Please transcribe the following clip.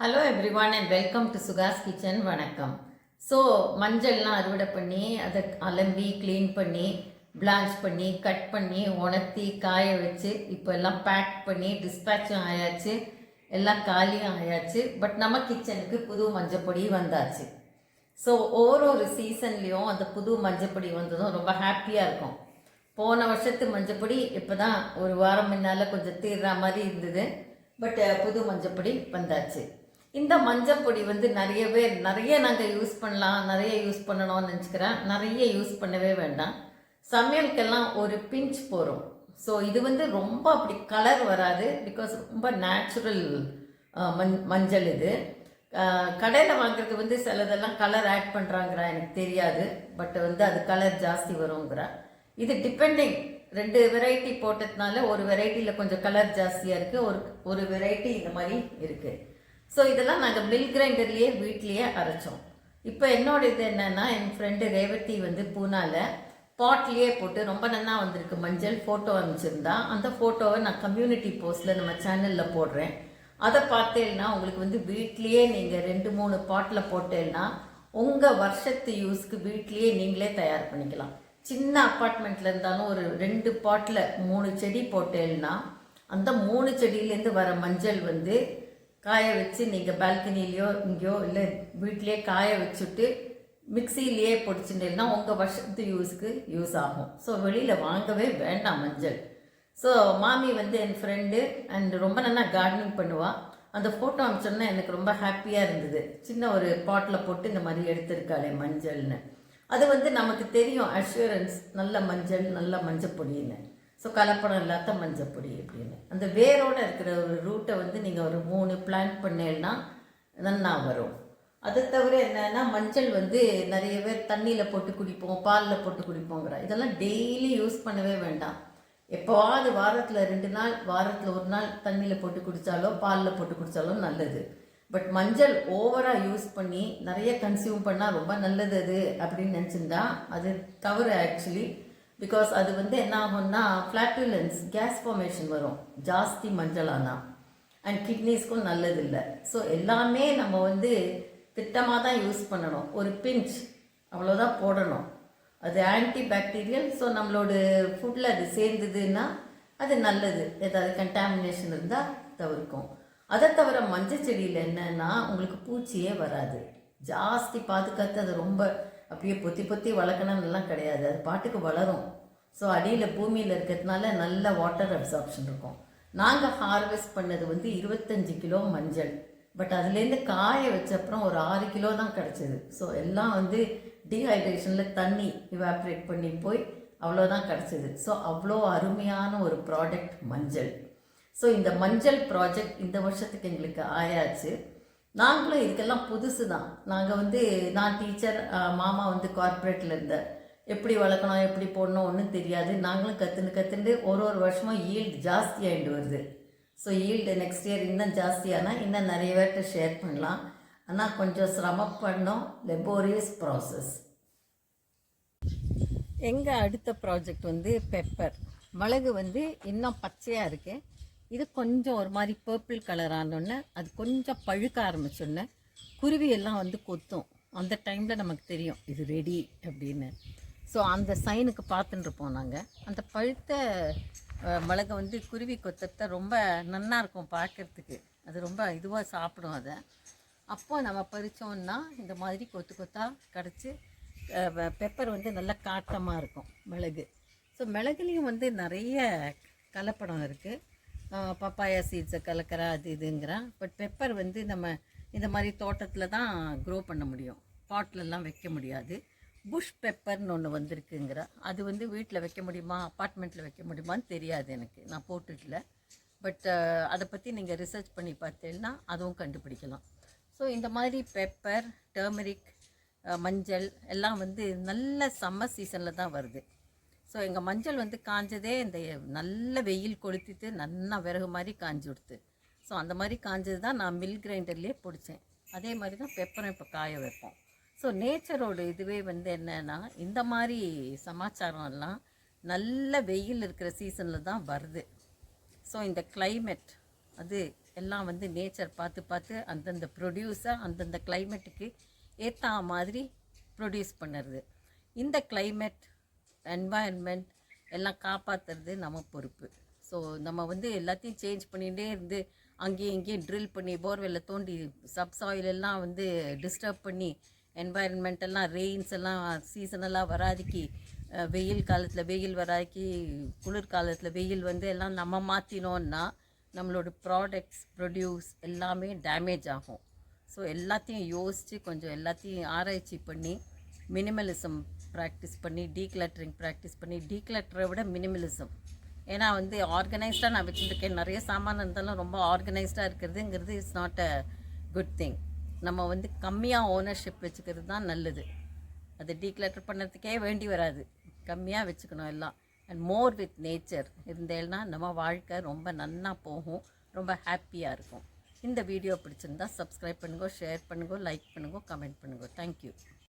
Hello everyone and welcome to Sugas kitchen வணக்கம். So மஞ்சள்லாம் அறுவடை பண்ணி அதை அலம்பி க்ளீன் பண்ணி பிளான்ச் பண்ணி கட் பண்ணி உணர்த்தி காய வச்சு இப்போ எல்லாம் பேக் பண்ணி டிஸ்பேச்சும் ஆயாச்சு. எல்லாம் காலியும் ஆயாச்சு. பட் நம்ம கிச்சனுக்கு புது மஞ்சப்பொடி வந்தாச்சு. ஸோ ஒவ்வொரு ஒரு சீசன்லேயும் அந்த புது மஞ்சப்பொடி வந்ததும் ரொம்ப ஹாப்பியாக இருக்கும். போன வருஷத்து மஞ்சப்பொடி இப்போ தான் ஒரு வாரம் முன்னால் கொஞ்சம் தீர்ற மாதிரி இருந்தது. பட் புது மஞ்சப்பொடி வந்தாச்சு. இந்த மஞ்சப்பொடி வந்து நிறைய பேர் நிறைய நாங்கள் யூஸ் பண்ணலாம் நிறைய யூஸ் பண்ணணும்னு நினச்சிக்கிறேன். நிறைய யூஸ் பண்ணவே வேண்டாம். சமையலுக்கெல்லாம் ஒரு பிஞ்ச் போகிறோம் ஸோ இது வந்து ரொம்ப அப்படி கலர் வராது பிகாஸ் ரொம்ப நேச்சுரல் மஞ் மஞ்சள் இது. கடையில் வாங்குறது வந்து சிலதெல்லாம் கலர் ஆட் பண்ணுறாங்கிறா எனக்கு தெரியாது. பட் வந்து அது கலர் ஜாஸ்தி வருங்கிறா. இது டிபெண்டிங் ரெண்டு வெரைட்டி போட்டதுனால ஒரு வெரைட்டியில் கொஞ்சம் கலர் ஜாஸ்தியாக இருக்குது ஒரு ஒரு வெரைட்டி இந்த மாதிரி இருக்குது ஸோ இதெல்லாம் நாங்கள் மில் கிரைண்டர்லேயே வீட்லேயே அரைச்சோம். இப்போ என்னோட இது என்னென்னா என் ஃப்ரெண்டு ரேவதி வந்து பூனால பாட்லேயே போட்டு ரொம்ப நல்லா வந்திருக்கு. மஞ்சள் ஃபோட்டோ அனுப்பிச்சிருந்தா. அந்த ஃபோட்டோவை நான் கம்யூனிட்டி போஸ்ட்டில் நம்ம சேனலில் போடுறேன். அதை பார்த்தேன்னா உங்களுக்கு வந்து வீட்லேயே நீங்கள் ரெண்டு மூணு பாட்டில் போட்டேன்னா உங்கள் வருஷத்து யூஸ்க்கு வீட்லேயே நீங்களே தயார் பண்ணிக்கலாம். சின்ன அப்பார்ட்மெண்ட்டில் இருந்தாலும் ஒரு ரெண்டு பாட்டில் மூணு செடி போட்டேன்னா அந்த மூணு செடியிலேருந்து வர மஞ்சள் வந்து காய வச்சு நீங்கள் பால்கனிலேயோ இங்கேயோ இல்லை வீட்டிலேயே காய வச்சுட்டு மிக்சியிலேயே பொடிச்சுட்டேன்னா உங்கள் வருஷத்து யூஸுக்கு யூஸ் ஆகும். ஸோ வெளியில் வாங்கவே வேண்டாம் மஞ்சள். ஸோ மாமி வந்து என் ஃப்ரெண்டு அண்ட் ரொம்ப நல்லா கார்டனிங் பண்ணுவாள் அந்த ஃபோட்டோ அனுப்பிச்சோன்னா எனக்கு ரொம்ப ஹாப்பியாக இருந்தது. சின்ன ஒரு பாட்டில் போட்டு இந்த மாதிரி எடுத்திருக்காளே மஞ்சள்னு. அது வந்து நமக்கு தெரியும் அஷூரன்ஸ் நல்ல மஞ்சள் நல்ல மஞ்சள் பொடின்னு ஸோ கலப்படம் இல்லாத மஞ்சப்பொடி அப்படின்னு. அந்த வேரோடு இருக்கிற ஒரு ரூட்டை வந்து நீங்கள் ஒரு மூணு பிளான்ட் பண்ணேன்னா நன்னா வரும். அது தவிர என்னென்னா மஞ்சள் வந்து நிறைய பேர் தண்ணியில் போட்டு குடிப்போம் பாலில் போட்டு குடிப்போங்கிற. இதெல்லாம் டெய்லி யூஸ் பண்ணவே வேண்டாம். எப்போவாது வாரத்தில் ரெண்டு நாள் வாரத்தில் ஒரு நாள் தண்ணியில் போட்டு குடித்தாலோ பாலில் போட்டு குடித்தாலோ நல்லது. பட் மஞ்சள் ஓவராக யூஸ் பண்ணி நிறைய கன்சியூம் பண்ணால் ரொம்ப நல்லது அது அப்படின்னு நினச்சிருந்தா அது தவறு ஆக்சுவலி பிகாஸ் அது வந்து என்ன ஆகும்னா ஃப்ளாட்டுலன்ஸ் கேஸ் ஃபார்மேஷன் வரும். ஜாஸ்தி மஞ்சளானா. அண்ட் கிட்னிஸ்க்கும் நல்லதில்லை. ஸோ எல்லாமே நம்ம வந்து திட்டமாக தான் யூஸ் பண்ணணும். ஒரு பிஞ்ச் அவ்வளோதான் போடணும். அது ஆன்டி பாக்டீரியல் ஸோ நம்மளோட ஃபுட்டில் அது சேர்ந்ததுன்னா அது நல்லது. ஏதாவது கண்டாமினேஷன் இருந்தால் தவிர்க்கும். அதை தவிர மஞ்சள் செடியில் என்னன்னா உங்களுக்கு பூச்சியே வராது. ஜாஸ்தி பாதுகாத்து அது ரொம்ப அப்படியே பொத்தி பொத்தி வளர்க்கணும்லாம் கிடையாது. அது பாட்டுக்கு வளரும். ஸோ அடியில் பூமியில் இருக்கிறதுனால நல்ல வாட்டர் அப்சார்ப்ஷன் இருக்கும். நாங்கள் ஹார்வெஸ்ட் பண்ணது வந்து இருபத்தஞ்சி கிலோ மஞ்சள். பட் அதுலேருந்து காய வச்சப்புறம் ஒரு ஆறு கிலோ தான் கிடச்சிது. ஸோ எல்லாம் வந்து டீஹைட்ரேஷனில் தண்ணி இவாப்ரேட் பண்ணி போய் அவ்வளோதான் கிடச்சிது. ஸோ அவ்வளோ அருமையான ஒரு ப்ராடக்ட் மஞ்சள். ஸோ இந்த மஞ்சள் ப்ராஜெக்ட் இந்த வருஷத்துக்கு எங்களுக்கு ஆயாச்சு. நாங்களும் இதுக்கெல்லாம் புதுசு தான் நாங்கள் வந்து நான் டீச்சர் மாமா வந்து கார்ப்பரேட்டில் இருந்தார் எப்படி வளர்க்கணும் எப்படி போடணும் ஒன்றும் தெரியாது. நாங்களும் கற்றுன்னு கற்றுண்டு ஒரு ஒரு வருஷமும் ஈல்டு ஜாஸ்தியாகிட்டு வருது. ஸோ ஈல்டு நெக்ஸ்ட் இயர் இன்னும் ஜாஸ்தியானால் இன்னும் நிறைய பேர்கிட்ட ஷேர் பண்ணலாம். ஆனால் கொஞ்சம் சிரமப்படணும். லெபோரியஸ் ப்ராசஸ் எங்கள் அடுத்த ப்ராஜெக்ட் வந்து பெப்பர் மிளகு வந்து இன்னும் பச்சையாக இருக்குது இது கொஞ்சம் ஒரு மாதிரி பர்பிள் கலர் ஆனோடனே அது கொஞ்சம் பழுக்க ஆரம்பிச்சோடனே குருவி எல்லாம் வந்து கொத்தும். அந்த டைமில் நமக்கு தெரியும் இது ரெடி அப்படின்னு. ஸோ அந்த சைனுக்கு பார்த்துட்டு இருப்போம் நாங்கள் அந்த பழுத்த மிளகை வந்து குருவி கொத்தத்தை ரொம்ப நன்னா இருக்கும் பார்க்கறதுக்கு. அது ரொம்ப இதுவாக சாப்பிடும் அதை. அப்போ நம்ம பறித்தோம்னா இந்த மாதிரி கொத்து கொத்தாக கிடச்சி பெப்பர் வந்து நல்லா காட்டமாக இருக்கும் மிளகு. ஸோ மிளகுலேயும் வந்து நிறைய கலப்படம் இருக்குது பப்பாயா சீட்ஸை கலக்கிற அது இதுங்கிறான். பட் பெப்பர் வந்து நம்ம இந்த மாதிரி தோட்டத்தில் தான் க்ரோ பண்ண முடியும். பாட்லலாம் வைக்க முடியாது. புஷ் பெப்பர்னு ஒன்று வந்திருக்குங்கிற. அது வந்து வீட்டில் வைக்க முடியுமா? அப்பார்ட்மெண்ட்டில் வைக்க முடியுமான்னு தெரியாது எனக்கு. நான் போட்டுக்கல. பட் அதை பற்றி நீங்கள் ரிசர்ச் பண்ணி பார்த்தீங்கன்னா அதுவும் கண்டுபிடிக்கலாம். ஸோ இந்த மாதிரி பெப்பர் டர்மரிக் மஞ்சள் எல்லாம் வந்து நல்ல சம்மர் சீசனில் தான் வருது. ஸோ எங்கள் மஞ்சள் வந்து காஞ்சதே இந்த நல்ல வெயில் கொளுத்திட்டு நல்லா விறகு மாதிரி காஞ்சி விடுத்து. ஸோ அந்த மாதிரி காஞ்சது தான் நான் மில் கிரைண்டர்லேயே பிடிச்சேன். அதே மாதிரி தான் பெப்பரும் இப்போ காய வைப்போம். ஸோ நேச்சரோட இதுவே வந்து என்னென்னா இந்த மாதிரி சமாச்சாரம் எல்லாம் நல்ல வெயில் இருக்கிற சீசனில் தான் வருது. ஸோ இந்த கிளைமேட் அது எல்லாம் வந்து நேச்சர் பார்த்து பார்த்து அந்தந்த ப்ரொடியூஸை அந்தந்த கிளைமேட்டுக்கு ஏற்ற மாதிரி ப்ரொடியூஸ் பண்ணுறது. இந்த கிளைமேட் என்வாயன்மெண்ட் எல்லாம் காப்பாற்றுறது நம்ம பொறுப்பு. ஸோ நம்ம வந்து எல்லாத்தையும் சேஞ்ச் பண்ணிகிட்டே இருந்து அங்கேயும் இங்கேயும் ட்ரில் பண்ணி போர்வெல்ல தோண்டி சப்சாயில் எல்லாம் வந்து டிஸ்டர்ப் பண்ணி என்வாயன்மெண்ட்டெல்லாம் ரெயின்ஸ் எல்லாம் சீசனெல்லாம் வராதிக்கு வெயில் காலத்தில் வெயில் வராதிக்கி குளிர் காலத்தில் வெயில் வந்து எல்லாம் நம்ம மாற்றினோன்னா நம்மளோட ப்ராடக்ட்ஸ் ப்ரொடியூஸ் எல்லாமே டேமேஜ் ஆகும். ஸோ எல்லாத்தையும் யோசித்து கொஞ்சம் எல்லாத்தையும் ஆராய்ச்சி பண்ணி மினிமலிசம் ப்ராக்டிஸ் பண்ணி டீக்ளட்டரிங் ப்ராக்டிஸ் பண்ணி டீக்ளட்டரை விட மினிமலிசம் ஏன்னா வந்து ஆர்கனைஸ்டாக நான் வச்சுருக்கேன். நிறைய சாமான் இருந்தாலும் ரொம்ப ஆர்கனைஸ்டாக இருக்கிறதுங்கிறது it's not a good thing நம்ம வந்து கம்மியாக ஓனர்ஷிப் வச்சுக்கிறது தான் நல்லது. அது டீக்ளட்டர் பண்ணுறதுக்கே வேண்டி வராது. கம்மியாக வச்சுக்கணும் எல்லாம். அண்ட் மோர் வித் நேச்சர் இருந்தேன்னா நம்ம வாழ்க்கை ரொம்ப நன்னா போகும். ரொம்ப ஹாப்பியாக இருக்கும். இந்த வீடியோ பிடிச்சிருந்தா சப்ஸ்கிரைப் பண்ணுங்க ஷேர் பண்ணுங்க லைக் பண்ணுங்க கமெண்ட் பண்ணுங்க. தேங்க்யூ